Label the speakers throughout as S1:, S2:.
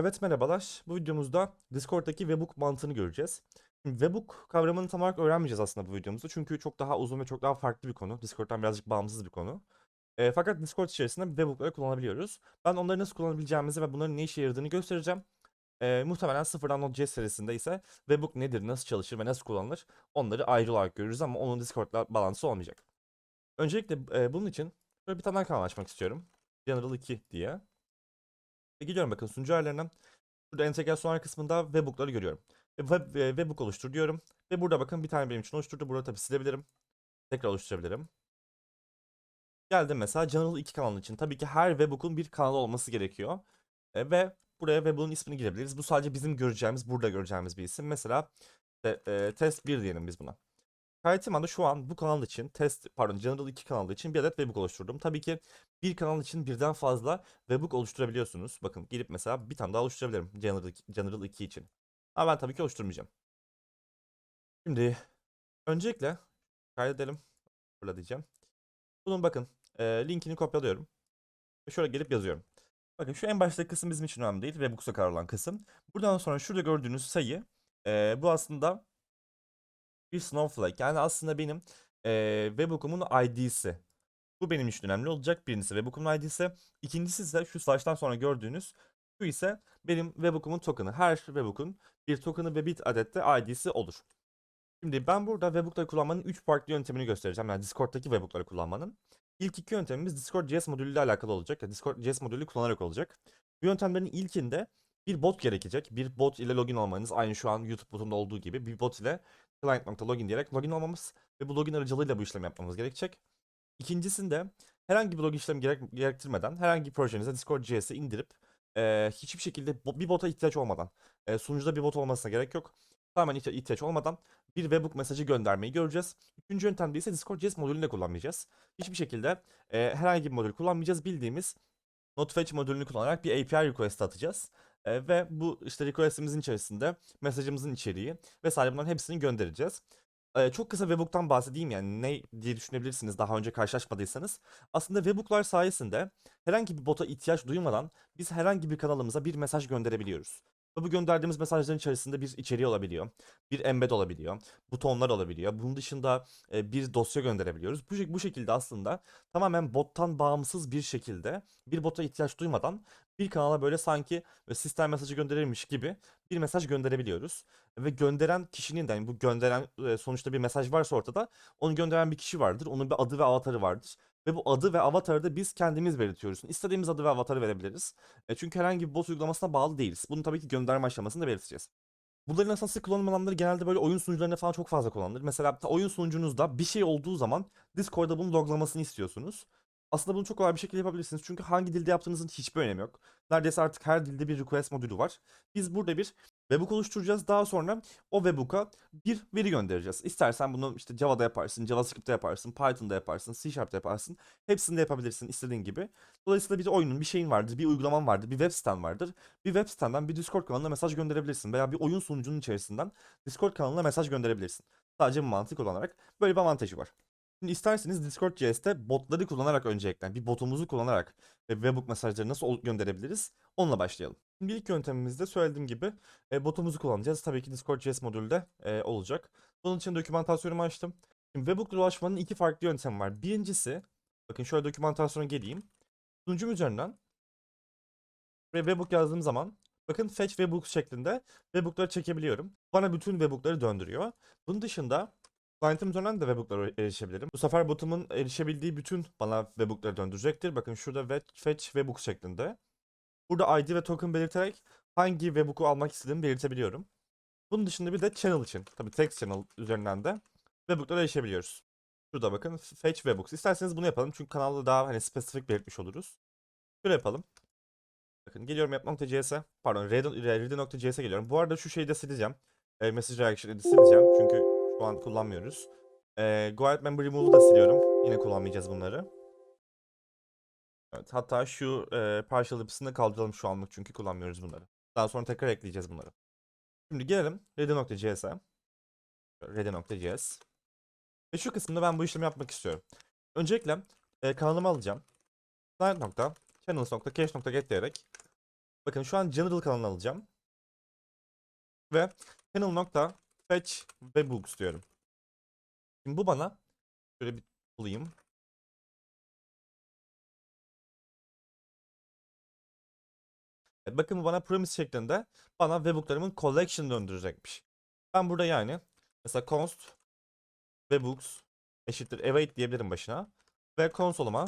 S1: Evet merhabalar. Bu videomuzda Discord'daki webhook mantığını göreceğiz. Şimdi webhook kavramını tam olarak öğrenmeyeceğiz aslında bu videomuzda. Çünkü çok daha uzun ve çok daha farklı bir konu. Discord'dan birazcık bağımsız bir konu. E, fakat Discord içerisinde webhook'ları kullanabiliyoruz. Ben onları nasıl kullanabileceğimizi ve bunların ne işe yaradığını göstereceğim. E, muhtemelen sıfırdan Node.js serisinde ise webhook nedir, nasıl çalışır ve nasıl kullanılır onları ayrı olarak görürüz ama onun Discord'la bağlantısı olmayacak. Öncelikle e, bunun için böyle bir tane kanal açmak istiyorum. General 2 diye. Ve gidiyorum bakın sunucu ayarlarına. Burada entegrasyon kısmında webhook'ları görüyorum. Ve Web, e, webhook oluştur diyorum. Ve burada bakın bir tane benim için oluşturdu. Burada tabii silebilirim. Tekrar oluşturabilirim. Geldim mesela General 2 kanalı için. Tabii ki her webhook'un bir kanalı olması gerekiyor. E, ve buraya webhook'un ismini girebiliriz. Bu sadece bizim göreceğimiz, burada göreceğimiz bir isim. Mesela işte, e, test 1 diyelim biz buna. Kaydettiğim anda şu an bu kanal için test pardon General 2 kanalı için bir adet webhook oluşturdum. Tabii ki bir kanal için birden fazla webhook oluşturabiliyorsunuz. Bakın gelip mesela bir tane daha oluşturabilirim General 2, General 2 için. Ama ben tabii ki oluşturmayacağım. Şimdi öncelikle kaydedelim. Burada diyeceğim. Bunun bakın e, linkini kopyalıyorum. Şöyle gelip yazıyorum. Bakın şu en baştaki kısım bizim için önemli değil. Webhook'a kadar olan kısım. Buradan sonra şurada gördüğünüz sayı e, bu aslında bir snowflake. Yani aslında benim e, webhook'umun ID'si. Bu benim için önemli olacak. Birincisi webhook'umun ID'si. İkincisi ise şu slash'tan sonra gördüğünüz şu ise benim webhook'umun token'ı. Her webhook'un bir token'ı ve bit adette ID'si olur. Şimdi ben burada webhook'ları kullanmanın 3 farklı yöntemini göstereceğim. Yani Discord'daki webhook'ları kullanmanın. İlk iki yöntemimiz Discord.js modülüyle alakalı olacak. Yani Discord.js modülü kullanarak olacak. Bu yöntemlerin ilkinde bir bot gerekecek. Bir bot ile login olmanız aynı şu an YouTube botunda olduğu gibi bir bot ile client.login diyerek login olmamız ve bu login aracılığıyla bu işlemi yapmamız gerekecek. İkincisinde herhangi bir login işlemi gerek, gerektirmeden herhangi bir projenize Discord.js'i indirip e, hiçbir şekilde bo- bir bota ihtiyaç olmadan e, sunucuda bir bot olmasına gerek yok. Tamamen ihtiya- ihtiyaç olmadan bir webhook mesajı göndermeyi göreceğiz. Üçüncü yöntemde ise Discord.js modülünü de kullanmayacağız. Hiçbir şekilde e, herhangi bir modül kullanmayacağız. Bildiğimiz NoteFetch modülünü kullanarak bir API request atacağız. E, ve bu işte request'imizin içerisinde mesajımızın içeriği vesaire bunların hepsini göndereceğiz. E, çok kısa webhook'tan bahsedeyim yani ne diye düşünebilirsiniz daha önce karşılaşmadıysanız. Aslında webhook'lar sayesinde herhangi bir bota ihtiyaç duymadan biz herhangi bir kanalımıza bir mesaj gönderebiliyoruz. Ve bu gönderdiğimiz mesajların içerisinde bir içeriği olabiliyor. Bir embed olabiliyor. Butonlar olabiliyor. Bunun dışında e, bir dosya gönderebiliyoruz. Bu, bu şekilde aslında tamamen bottan bağımsız bir şekilde bir bota ihtiyaç duymadan bir kanala böyle sanki e, sistem mesajı gönderilmiş gibi bir mesaj gönderebiliyoruz. Ve gönderen kişinin de yani bu gönderen e, sonuçta bir mesaj varsa ortada onu gönderen bir kişi vardır. Onun bir adı ve avatarı vardır. Ve bu adı ve avatarı da biz kendimiz belirtiyoruz. İstediğimiz adı ve avatarı verebiliriz. E, çünkü herhangi bir bot uygulamasına bağlı değiliz. Bunu tabii ki gönderme aşamasında belirteceğiz. Bunların kullanım alanları genelde böyle oyun sunucularında falan çok fazla kullanılır. Mesela oyun sunucunuzda bir şey olduğu zaman Discord'da bunun loglamasını istiyorsunuz. Aslında bunu çok kolay bir şekilde yapabilirsiniz. Çünkü hangi dilde yaptığınızın hiçbir önemi yok. Neredeyse artık her dilde bir request modülü var. Biz burada bir webhook oluşturacağız. Daha sonra o webhook'a bir veri göndereceğiz. İstersen bunu işte Java'da yaparsın, JavaScript'te yaparsın, Python'da yaparsın, C Sharp'ta yaparsın. Hepsini de yapabilirsin istediğin gibi. Dolayısıyla bir oyunun, bir şeyin vardır, bir uygulaman vardır, bir web siten vardır. Bir web sitenden bir Discord kanalına mesaj gönderebilirsin veya bir oyun sunucunun içerisinden Discord kanalına mesaj gönderebilirsin. Sadece mantık kullanarak böyle bir avantajı var. Şimdi isterseniz Discord.js'te botları kullanarak öncelikle bir botumuzu kullanarak ve webhook mesajları nasıl gönderebiliriz onunla başlayalım. Şimdi ilk yöntemimizde söylediğim gibi e, botumuzu kullanacağız. Tabii ki Discord.js modülü de e, olacak. Bunun için dokümantasyonumu açtım. Şimdi webhook'la ulaşmanın iki farklı yöntemi var. Birincisi, bakın şöyle dokümantasyona geleyim. Sunucum üzerinden ve webhook yazdığım zaman bakın fetch webhook şeklinde webhook'ları çekebiliyorum. Bana bütün webhook'ları döndürüyor. Bunun dışında Client'ım üzerinden de webhook'lara erişebilirim. Bu sefer botumun erişebildiği bütün bana webhook'ları döndürecektir. Bakın şurada fetch webhook şeklinde. Burada ID ve token belirterek hangi webhook'u almak istediğimi belirtebiliyorum. Bunun dışında bir de channel için. Tabii text channel üzerinden de webhook'lara erişebiliyoruz. Şurada bakın fetch webhooks. İsterseniz bunu yapalım çünkü kanalda daha hani spesifik belirtmiş oluruz. Şöyle yapalım. Bakın geliyorum app.js'e. Pardon ready.js'e geliyorum. Bu arada şu şeyi de sileceğim. E, message reaction'ı da sileceğim. Çünkü şu an kullanmıyoruz. E, go ahead member remove'u da siliyorum. Yine kullanmayacağız bunları. Evet, hatta şu e, partial yapısını kaldıralım şu anlık çünkü kullanmıyoruz bunları. Daha sonra tekrar ekleyeceğiz bunları. Şimdi gelelim ready.js'e. Ready.js. Ve şu kısımda ben bu işlemi yapmak istiyorum. Öncelikle e, kanalımı alacağım. Client.channels.cache.get diyerek Bakın şu an general kanalını alacağım. Ve channel.fetch webhooks diyorum. Şimdi bu bana şöyle bir bulayım. Evet, bakın bu bana promise şeklinde bana webhooklarımın collection döndürecekmiş. Ben burada yani mesela const webhooks eşittir await diyebilirim başına ve konsoluma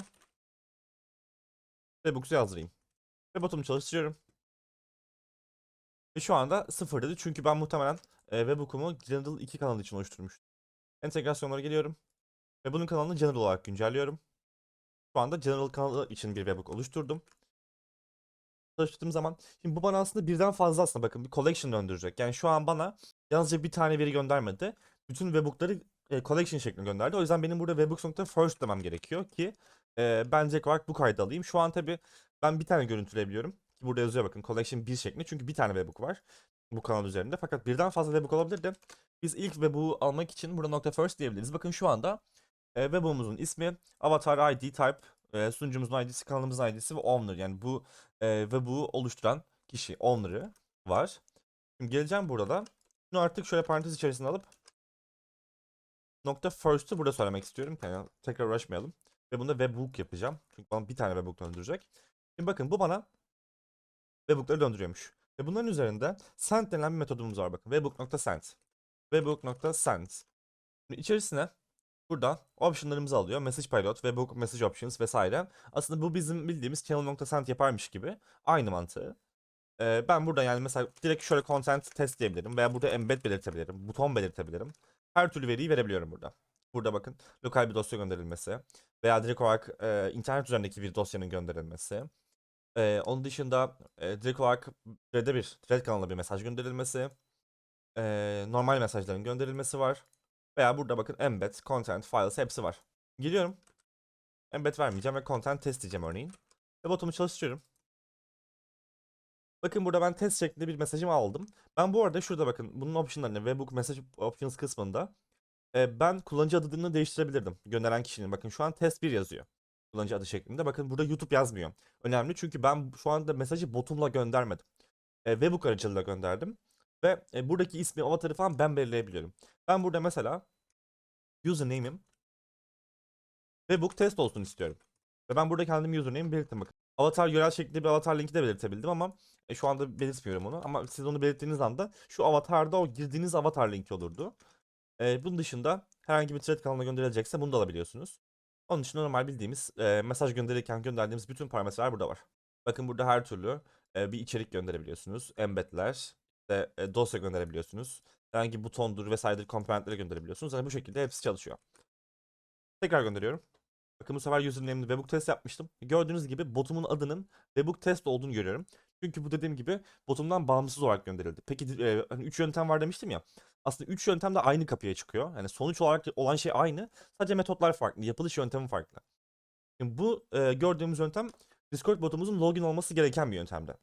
S1: webhooks'u yazdırayım. Ve botumu çalıştırıyorum. Ve şu anda sıfır dedi çünkü ben muhtemelen e, webhook'umu General 2 kanalı için oluşturmuştum. Entegrasyonlara geliyorum. Ve bunun kanalını General olarak güncelliyorum. Şu anda General kanalı için bir webhook oluşturdum. Çalıştırdığım zaman şimdi bu bana aslında birden fazla aslında bakın bir collection döndürecek. Yani şu an bana yalnızca bir tane veri göndermedi. Bütün webhookları e, collection şeklinde gönderdi. O yüzden benim burada webhooks.first demem gerekiyor ki e, ben direkt olarak bu kaydı alayım. Şu an tabi ben bir tane görüntüleyebiliyorum. Burada yazıyor bakın collection 1 şeklinde çünkü bir tane webhook var bu kanal üzerinde. Fakat birden fazla webhook olabilir de biz ilk webhook'u almak için burada nokta first diyebiliriz. Bakın şu anda e, webhook'umuzun ismi, avatar ID, type, e, sunucumuzun ID'si, kanalımızın ID'si ve owner. Yani bu e, webhook'u oluşturan kişi, owner'ı var. Şimdi geleceğim burada da. Bunu artık şöyle parantez içerisine alıp nokta first'ü burada söylemek istiyorum. Yani tekrar uğraşmayalım. Ve bunda webhook yapacağım. Çünkü bana bir tane webhook döndürecek. Şimdi bakın bu bana webhook'ları döndürüyormuş. Ve bunların üzerinde send denilen bir metodumuz var bakın. webhook.send. webhook.send. Şimdi içerisine burada optionlarımızı alıyor. Message pilot, webhook message options vesaire. Aslında bu bizim bildiğimiz channel.send yaparmış gibi. Aynı mantığı. Ee, ben burada yani mesela direkt şöyle content test diyebilirim veya burada embed belirtebilirim, buton belirtebilirim. Her türlü veriyi verebiliyorum burada. Burada bakın lokal bir dosya gönderilmesi veya direkt olarak e, internet üzerindeki bir dosyanın gönderilmesi. E, onun dışında e, direkt olarak thread'e bir thread kanalına bir mesaj gönderilmesi. E, normal mesajların gönderilmesi var. Veya burada bakın embed, content, files hepsi var. Geliyorum. Embed vermeyeceğim ve content test diyeceğim örneğin. Ve botumu çalıştırıyorum. Bakın burada ben test şeklinde bir mesajımı aldım. Ben bu arada şurada bakın bunun optionlarını webhook message options kısmında e, ben kullanıcı adını değiştirebilirdim. Gönderen kişinin. Bakın şu an test 1 yazıyor. Kullanıcı adı şeklinde. Bakın burada YouTube yazmıyor. Önemli çünkü ben şu anda mesajı botumla göndermedim. E, webhook aracılığıyla gönderdim. Ve e, buradaki ismi, avatarı falan ben belirleyebiliyorum. Ben burada mesela username'im webhook test olsun istiyorum. Ve ben burada kendim username belirttim. Avatar yörel şeklinde bir avatar linki de belirtebildim ama e, şu anda belirtmiyorum onu. Ama siz onu belirttiğiniz anda şu avatarda o girdiğiniz avatar linki olurdu. E, bunun dışında herhangi bir thread kanalına gönderilecekse bunu da alabiliyorsunuz. Onun için normal bildiğimiz e, mesaj gönderirken gönderdiğimiz bütün parametreler burada var. Bakın burada her türlü e, bir içerik gönderebiliyorsunuz. Embedler, işte, e, dosya gönderebiliyorsunuz. Herhangi butondur vesairedir komponentleri gönderebiliyorsunuz. Yani bu şekilde hepsi çalışıyor. Tekrar gönderiyorum. Bakın bu sefer username'li webhook test yapmıştım. Gördüğünüz gibi botumun adının webhook test olduğunu görüyorum. Çünkü bu dediğim gibi botumdan bağımsız olarak gönderildi. Peki e, hani 3 yöntem var demiştim ya. Aslında 3 yöntem de aynı kapıya çıkıyor. Yani sonuç olarak olan şey aynı. Sadece metotlar farklı. Yapılış yöntemi farklı. Şimdi bu e, gördüğümüz yöntem Discord botumuzun login olması gereken bir yöntemdi.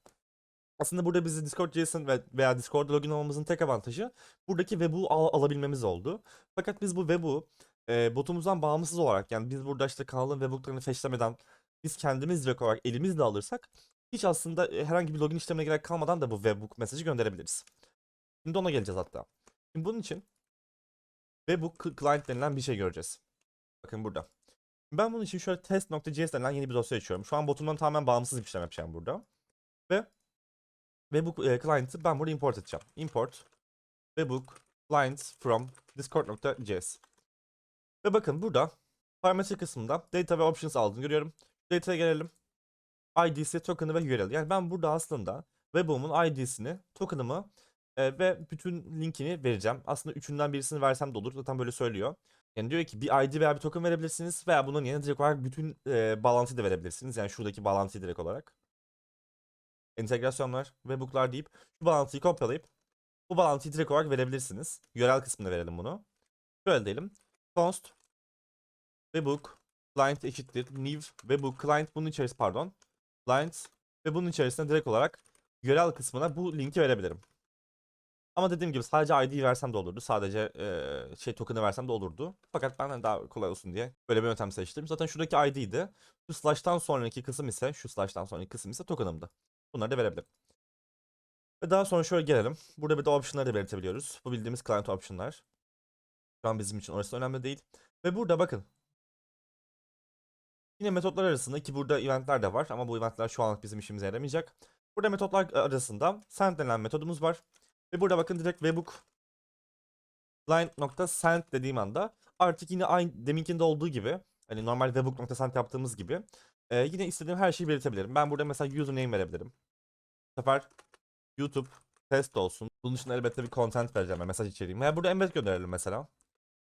S1: Aslında burada bizi Discord JSON ve veya Discord'da login olmamızın tek avantajı buradaki webhook'u al- alabilmemiz oldu. Fakat biz bu webhook'u e, botumuzdan bağımsız olarak yani biz burada işte kanalın webhook'larını fetchlemeden biz kendimiz direkt olarak elimizle alırsak hiç aslında e, herhangi bir login işlemine gerek kalmadan da bu webhook mesajı gönderebiliriz. Şimdi ona geleceğiz hatta. Şimdi bunun için webhook client denilen bir şey göreceğiz. Bakın burada. Ben bunun için şöyle test.js denilen yeni bir dosya açıyorum. Şu an botumdan tamamen bağımsız bir işlem yapacağım burada. Ve webhook e, client'ı ben burada import edeceğim. Import webhook clients from discord.js. Ve bakın burada parametre kısmında data ve options aldığını görüyorum. Data'ya gelelim. ID'si, token'ı ve URL. Yani ben burada aslında webhook'umun ID'sini, token'ımı e, ve bütün linkini vereceğim. Aslında üçünden birisini versem de olur. Zaten böyle söylüyor. Yani diyor ki bir ID veya bir token verebilirsiniz veya bunun yerine direkt olarak bütün e, bağlantıyı da verebilirsiniz. Yani şuradaki bağlantıyı direkt olarak. Entegrasyonlar, webhook'lar deyip şu bağlantıyı kopyalayıp bu bağlantıyı direkt olarak verebilirsiniz. URL kısmında verelim bunu. Şöyle diyelim. Const webhook client eşittir new webhook client bunun içerisinde pardon client ve bunun içerisinde direkt olarak URL kısmına bu linki verebilirim. Ama dediğim gibi sadece ID versem de olurdu. Sadece e, şey token'ı versem de olurdu. Fakat ben hani daha kolay olsun diye böyle bir yöntem seçtim. Zaten şuradaki ID'ydi. Şu slash'tan sonraki kısım ise şu slash'tan sonraki kısım ise token'ımdı. Bunları da verebilirim. Ve daha sonra şöyle gelelim. Burada bir de option'ları da belirtebiliyoruz. Bu bildiğimiz client option'lar. Şu an bizim için orası önemli değil. Ve burada bakın. Yine metotlar arasında ki burada eventler de var ama bu eventler şu anlık bizim işimize yaramayacak. Burada metotlar arasında send denilen metodumuz var. Ve burada bakın direkt webhook line.send dediğim anda artık yine aynı deminkinde olduğu gibi hani normal webhook.send yaptığımız gibi e, yine istediğim her şeyi belirtebilirim. Ben burada mesela username verebilirim. Bu sefer YouTube test olsun. Bunun için elbette bir content vereceğim. mesaj içeriğim. Yani burada embed gönderelim mesela.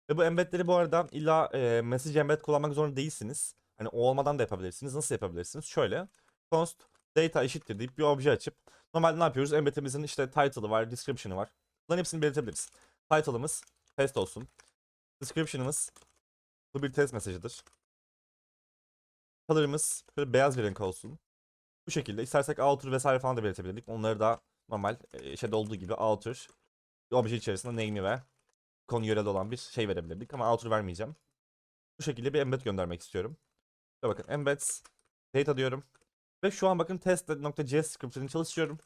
S1: Ve bu embedleri bu arada illa e, message embed kullanmak zorunda değilsiniz. Hani o olmadan da yapabilirsiniz. Nasıl yapabilirsiniz? Şöyle. const data eşittir deyip bir obje açıp normalde ne yapıyoruz? Embedimizin işte title'ı var, description'ı var. Bunların hepsini belirtebiliriz. Title'ımız test olsun. Description'ımız bu bir test mesajıdır. Color'ımız böyle beyaz bir renk olsun. Bu şekilde istersek outer vesaire falan da belirtebilirdik. Onları da normal e, şeyde olduğu gibi outer obje içerisinde name'i ve konu yöreli olan bir şey verebilirdik ama outer vermeyeceğim. Bu şekilde bir embed göndermek istiyorum. Ve bakın embeds data diyorum. Ve şu an bakın test.js script'ini çalışıyorum.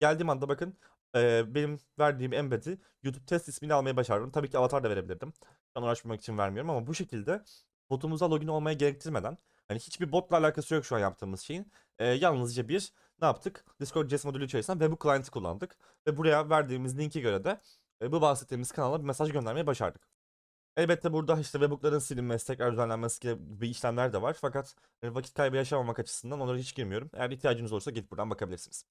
S1: Geldiğim anda bakın e, benim verdiğim embed'i YouTube test ismini almaya başardım. Tabii ki avatar da verebilirdim. An uğraşmamak için vermiyorum ama bu şekilde botumuza login olmaya gerektirmeden hani hiçbir botla alakası yok şu an yaptığımız şeyin. E, yalnızca bir ne yaptık? Discord JS modülü içerisinde web client'ı kullandık. Ve buraya verdiğimiz linke göre de e, bu bahsettiğimiz kanala bir mesaj göndermeyi başardık. Elbette burada işte webhook'ların silinmesi, tekrar düzenlenmesi gibi işlemler de var. Fakat e, vakit kaybı yaşamamak açısından onlara hiç girmiyorum. Eğer ihtiyacınız olursa gidip buradan bakabilirsiniz.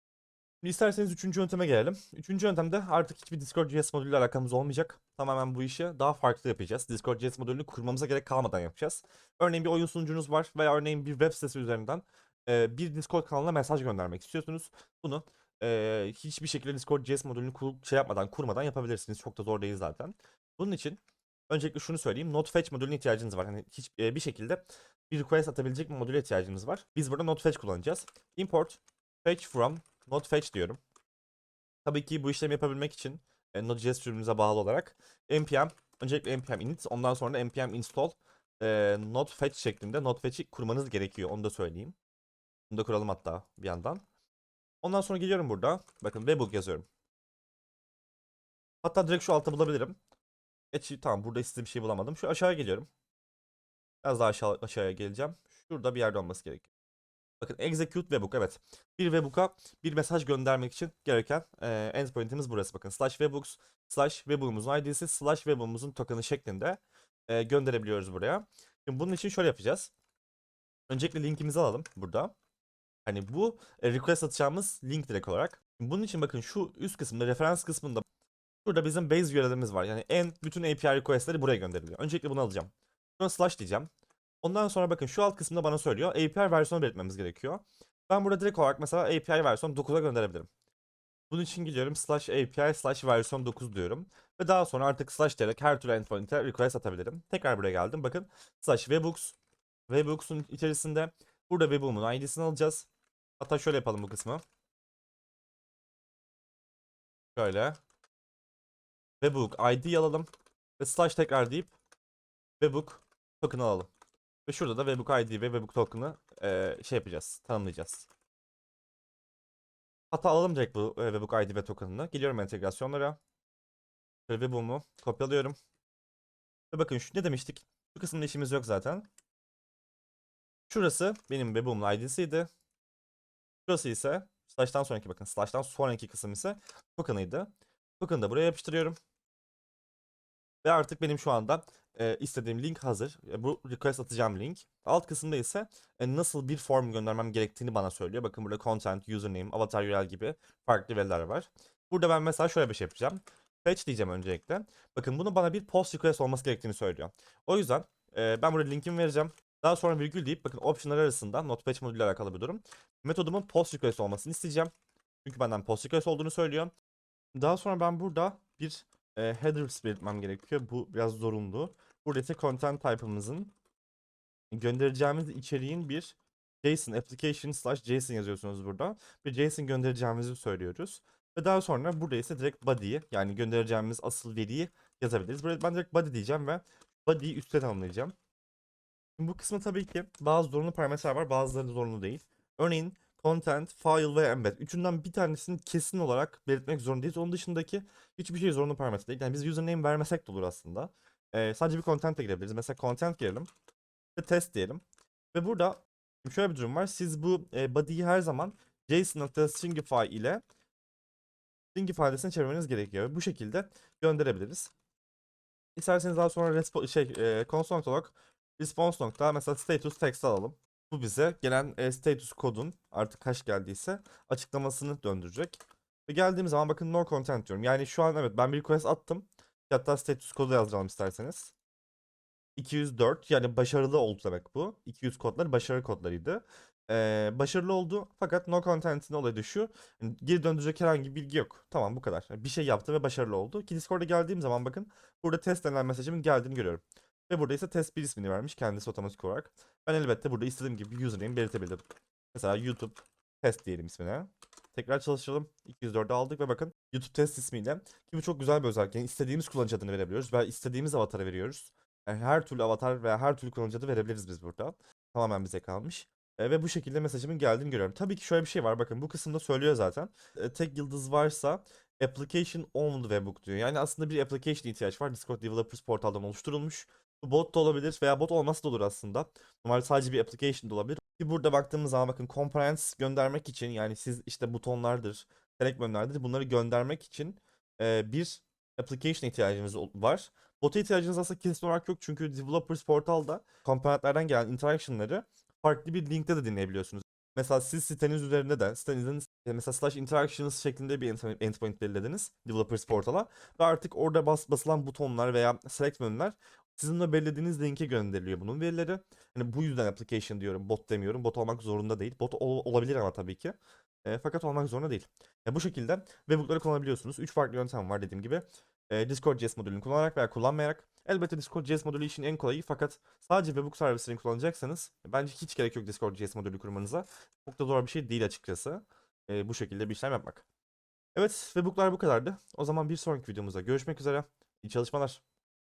S1: İsterseniz üçüncü yönteme gelelim. Üçüncü yöntemde artık hiçbir Discord JS modülüyle alakamız olmayacak. Tamamen bu işi daha farklı yapacağız. Discord JS modülünü kurmamıza gerek kalmadan yapacağız. Örneğin bir oyun sunucunuz var veya örneğin bir web sitesi üzerinden bir Discord kanalına mesaj göndermek istiyorsunuz. Bunu hiçbir şekilde Discord JS modülünü kur, şey yapmadan, kurmadan yapabilirsiniz. Çok da zor değil zaten. Bunun için öncelikle şunu söyleyeyim. Not fetch modülüne ihtiyacınız var. Hani hiç bir şekilde bir request atabilecek bir modüle ihtiyacınız var. Biz burada not fetch kullanacağız. Import fetch from not fetch diyorum. Tabii ki bu işlemi yapabilmek için e, Node.js sürümümüze bağlı olarak npm öncelikle npm init ondan sonra da npm install e, not fetch şeklinde not fetch'i kurmanız gerekiyor. Onu da söyleyeyim. Bunu da kuralım hatta bir yandan. Ondan sonra geliyorum burada. Bakın webhook yazıyorum. Hatta direkt şu altta bulabilirim. Geçi tamam burada istediğim şey bulamadım. Şu aşağıya geliyorum. Biraz daha aşağı, aşağıya geleceğim. Şurada bir yerde olması gerekiyor. Bakın execute webhook evet. Bir webhook'a bir mesaj göndermek için gereken e, endpoint'imiz burası. Bakın slash webhooks slash webhook'umuzun id'si slash webhook'umuzun token'ı şeklinde e, gönderebiliyoruz buraya. Şimdi bunun için şöyle yapacağız. Öncelikle linkimizi alalım burada. Hani bu e, request atacağımız link direkt olarak. Bunun için bakın şu üst kısımda referans kısmında Burada bizim base URL'imiz var. Yani en bütün API request'leri buraya gönderiliyor. Öncelikle bunu alacağım. Sonra slash diyeceğim. Ondan sonra bakın şu alt kısımda bana söylüyor. API versiyonu belirtmemiz gerekiyor. Ben burada direkt olarak mesela API versiyon 9'a gönderebilirim. Bunun için gidiyorum slash API slash versiyon 9 diyorum. Ve daha sonra artık slash diyerek her türlü endpoint'e request atabilirim. Tekrar buraya geldim. Bakın slash webhooks. Webhooks'un içerisinde burada webhook'un ID'sini alacağız. Hatta şöyle yapalım bu kısmı. Şöyle. Webhook ID alalım. Ve slash tekrar deyip Webhook token alalım. Ve şurada da Webhook ID ve Webhook token'ı e, şey yapacağız. Tanımlayacağız. Hatta alalım direkt bu e, Webhook ID ve token'ını. Geliyorum entegrasyonlara. Şöyle Webhook'umu kopyalıyorum. Ve bakın şu ne demiştik? Şu kısımda işimiz yok zaten. Şurası benim Webhook'umun ID'siydi. Şurası ise slash'tan sonraki bakın slash'tan sonraki kısım ise token'ıydı. Token'ı da buraya yapıştırıyorum. Ve artık benim şu anda e, istediğim link hazır. E, bu request atacağım link. Alt kısımda ise e, nasıl bir form göndermem gerektiğini bana söylüyor. Bakın burada content, username, avatar URL gibi farklı veriler var. Burada ben mesela şöyle bir şey yapacağım. Fetch diyeceğim öncelikle. Bakın bunu bana bir post request olması gerektiğini söylüyor. O yüzden e, ben burada linkimi vereceğim. Daha sonra virgül deyip bakın optionlar arasında not fetch modülüyle alakalı bir durum. Metodumun post request olmasını isteyeceğim. Çünkü benden post request olduğunu söylüyor. Daha sonra ben burada bir e, header belirtmem gerekiyor. Bu biraz zorunlu. Burada ise content type'ımızın göndereceğimiz içeriğin bir JSON application slash JSON yazıyorsunuz burada. Bir JSON göndereceğimizi söylüyoruz. Ve daha sonra burada ise direkt body'yi yani göndereceğimiz asıl veriyi yazabiliriz. Burada ben direkt body diyeceğim ve body'yi üstte tanımlayacağım. Şimdi bu kısmı tabii ki bazı zorunlu parametreler var bazıları zorunlu değil. Örneğin content, file ve embed. Üçünden bir tanesini kesin olarak belirtmek zorundayız. Onun dışındaki hiçbir şey zorunlu parametre değil. Yani biz username vermesek de olur aslında. Ee, sadece bir content de girebiliriz. Mesela content girelim ve test diyelim. Ve burada şöyle bir durum var. Siz bu e, body'yi her zaman json.stringify ile string ifadesine çevirmeniz gerekiyor. Bu şekilde gönderebiliriz. İsterseniz daha sonra respo- şey e, console olarak response nokta mesela status text alalım. Bu bize gelen e, status kodun artık kaç geldiyse açıklamasını döndürecek. Ve geldiğim zaman bakın no content diyorum. Yani şu an evet ben bir request attım. Hatta status kodu yazdıralım isterseniz. 204 yani başarılı oldu demek bu. 200 kodlar başarı kodlarıydı. Ee, başarılı oldu fakat no content'in olayı da şu. yani geri döndürecek herhangi bir bilgi yok. Tamam bu kadar. Yani bir şey yaptı ve başarılı oldu. Ki Discord'a geldiğim zaman bakın burada test denilen mesajımın geldiğini görüyorum. Ve burada ise test bir ismini vermiş kendisi otomatik olarak. Ben elbette burada istediğim gibi username belirtebildim. Mesela YouTube test diyelim ismine. Tekrar çalıştıralım. 204'ü aldık ve bakın YouTube test ismiyle. Ki bu çok güzel bir özellik. Yani istediğimiz kullanıcı adını verebiliyoruz ve istediğimiz avatarı veriyoruz. Yani her türlü avatar veya her türlü kullanıcı adı verebiliriz biz burada. Tamamen bize kalmış. E, ve bu şekilde mesajımın geldiğini görüyorum. Tabii ki şöyle bir şey var. Bakın bu kısımda söylüyor zaten. E, tek yıldız varsa application owned webhook diyor. Yani aslında bir application ihtiyaç var. Discord Developers portaldan oluşturulmuş. Bot da olabilir veya bot olması da olur aslında. Normalde sadece bir application da olabilir. Ki burada baktığımız zaman bakın components göndermek için yani siz işte butonlardır, select bölümlerdir bunları göndermek için e, bir application ihtiyacınız var. Bota ihtiyacınız aslında kesin olarak yok çünkü Developers portalda komponentlerden gelen interaction'ları farklı bir linkte de dinleyebiliyorsunuz. Mesela siz siteniz üzerinde de sitenizin e, mesela slash interactions şeklinde bir end- endpoint belirlediniz Developers portala ve artık orada bas, basılan butonlar veya select menüler sizin de belirlediğiniz linke gönderiliyor bunun verileri. Hani bu yüzden application diyorum, bot demiyorum. Bot olmak zorunda değil. Bot ol- olabilir ama tabii ki. E, fakat olmak zorunda değil. E, bu şekilde webhook'ları kullanabiliyorsunuz. 3 farklı yöntem var dediğim gibi. E, Discord JS modülünü kullanarak veya kullanmayarak. Elbette Discord JS modülü için en kolayı fakat sadece webhook servislerini kullanacaksanız bence hiç gerek yok Discord JS modülü kurmanıza. Çok da zor bir şey değil açıkçası. E, bu şekilde bir işlem yapmak. Evet, webhook'lar bu kadardı. O zaman bir sonraki videomuzda görüşmek üzere. İyi çalışmalar.